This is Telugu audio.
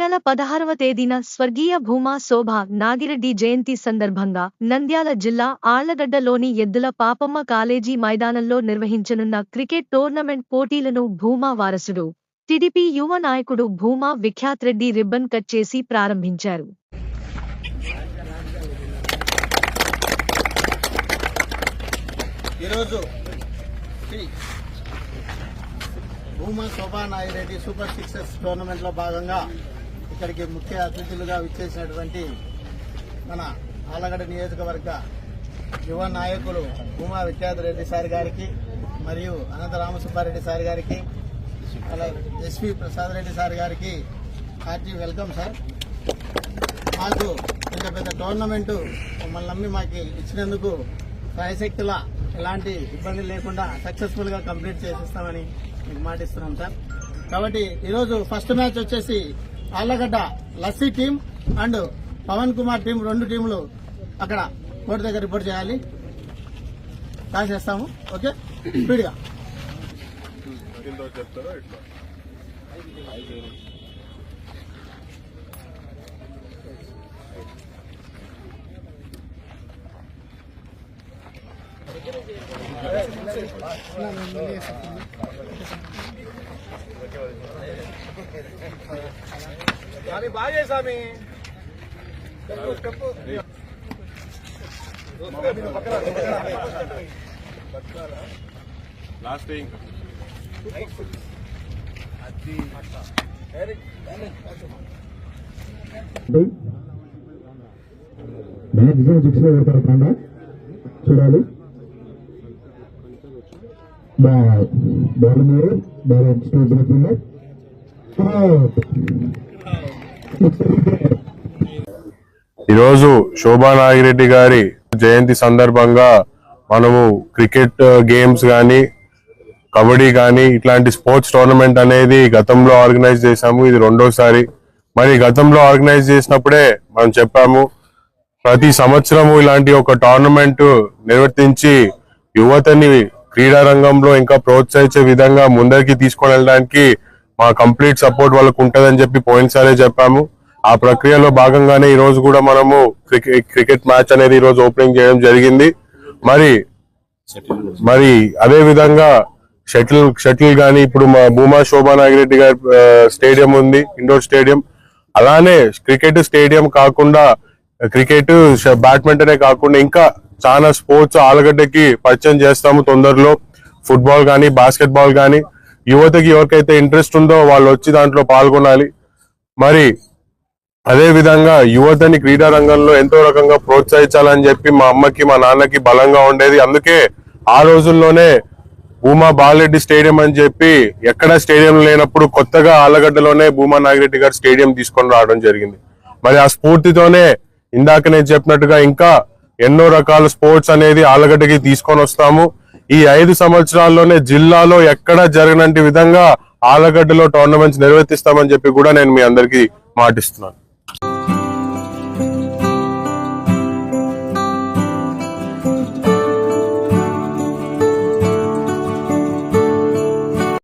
నెల పదహారవ తేదీన స్వర్గీయ భూమా శోభ నాగిరెడ్డి జయంతి సందర్భంగా నంద్యాల జిల్లా ఆళ్ళగడ్డలోని ఎద్దుల పాపమ్మ కాలేజీ మైదానంలో నిర్వహించనున్న క్రికెట్ టోర్నమెంట్ పోటీలను భూమా వారసుడు టిడిపి యువ నాయకుడు భూమా విఖ్యాత్ రెడ్డి రిబ్బన్ కట్ చేసి ప్రారంభించారు. ఈరోజు భూమా శోభా నాగిరెడ్డి సూపర్ సిక్సెస్ టోర్నమెంట్లో భాగంగా ఇక్కడికి ముఖ్య అతిథులుగా విచ్చేసినటువంటి మన ఆలగడ నియోజకవర్గ యువ నాయకులు భూమా విద్యాధిరెడ్డి రెడ్డి సార్ గారికి మరియు అనంత రామసుబ్బారెడ్డి సార్ గారికి అలాగే ఎస్వి ప్రసాద్ రెడ్డి సార్ గారికి హార్టీ వెల్కమ్ సార్. మాకు ఇంత పెద్ద టోర్నమెంటు మమ్మల్ని నమ్మి మాకు ఇచ్చినందుకు సాయశక్తుల ఎలాంటి ఇబ్బంది లేకుండా సక్సెస్ఫుల్గా కంప్లీట్ చేసిస్తామని మీకు మాటిస్తున్నాం సార్. కాబట్టి ఈరోజు ఫస్ట్ మ్యాచ్ వచ్చేసి Allagadda lassi team and Pavan Kumar team రెండు టీంలు అక్కడ కోర్టు దగ్గర రిపోర్ట్ చేయాలి. కాసేస్తాము ఓకే? స్పీడ్గా. బాగా స్వామి లాస్ట్ ఇంకా మ్యాక్సిమం సిక్స్లో చూడాలి బాల్ బాల్ స్టేజ్ అవుతుంది ఈరోజు శోభా నాగిరెడ్డి గారి జయంతి సందర్భంగా మనము క్రికెట్ uh, గేమ్స్ కానీ కబడ్డీ కానీ ఇట్లాంటి స్పోర్ట్స్ టోర్నమెంట్ అనేది గతంలో ఆర్గనైజ్ చేశాము. ఇది రెండోసారి. మరి గతంలో ఆర్గనైజ్ చేసినప్పుడే మనం చెప్పాము ప్రతి సంవత్సరము ఇలాంటి ఒక టోర్నమెంట్ నిర్వర్తించి యువతని క్రీడా రంగంలో ఇంకా ప్రోత్సహించే విధంగా ముందరికి తీసుకొని వెళ్ళడానికి మా కంప్లీట్ సపోర్ట్ వాళ్ళకు ఉంటదని చెప్పి పోయినసారే చెప్పాము. ఆ ప్రక్రియలో భాగంగానే ఈ రోజు కూడా మనము క్రికెట్ క్రికెట్ మ్యాచ్ అనేది ఈ రోజు ఓపెనింగ్ చేయడం జరిగింది. మరి మరి అదే విధంగా షటిల్ షటిల్ గానీ ఇప్పుడు మా భూమా శోభా నాగిరెడ్డి గారి స్టేడియం ఉంది ఇండోర్ స్టేడియం. అలానే క్రికెట్ స్టేడియం కాకుండా క్రికెట్ బ్యాడ్మింటనే కాకుండా ఇంకా చాలా స్పోర్ట్స్ ఆలగడ్డకి పరిచయం చేస్తాము తొందరలో. ఫుట్బాల్ కానీ బాస్కెట్ బాల్ కానీ యువతకి ఎవరికైతే ఇంట్రెస్ట్ ఉందో వాళ్ళు వచ్చి దాంట్లో పాల్గొనాలి. మరి అదే విధంగా యువతని క్రీడా రంగంలో ఎంతో రకంగా ప్రోత్సహించాలని చెప్పి మా అమ్మకి మా నాన్నకి బలంగా ఉండేది. అందుకే ఆ రోజుల్లోనే భూమా బాలరెడ్డి స్టేడియం అని చెప్పి ఎక్కడ స్టేడియం లేనప్పుడు కొత్తగా ఆలగడ్డలోనే భూమా నాగిరెడ్డి గారు స్టేడియం తీసుకొని రావడం జరిగింది. మరి ఆ స్ఫూర్తితోనే ఇందాక నేను చెప్పినట్టుగా ఇంకా ఎన్నో రకాల స్పోర్ట్స్ అనేది ఆలగడ్డకి తీసుకొని వస్తాము. ఈ ఐదు సంవత్సరాల్లోనే జిల్లాలో ఎక్కడ జరగనంటి విధంగా ఆలగడ్డలో టోర్నమెంట్స్ నిర్వర్తిస్తామని చెప్పి కూడా నేను మీ అందరికీ మాటిస్తున్నాను.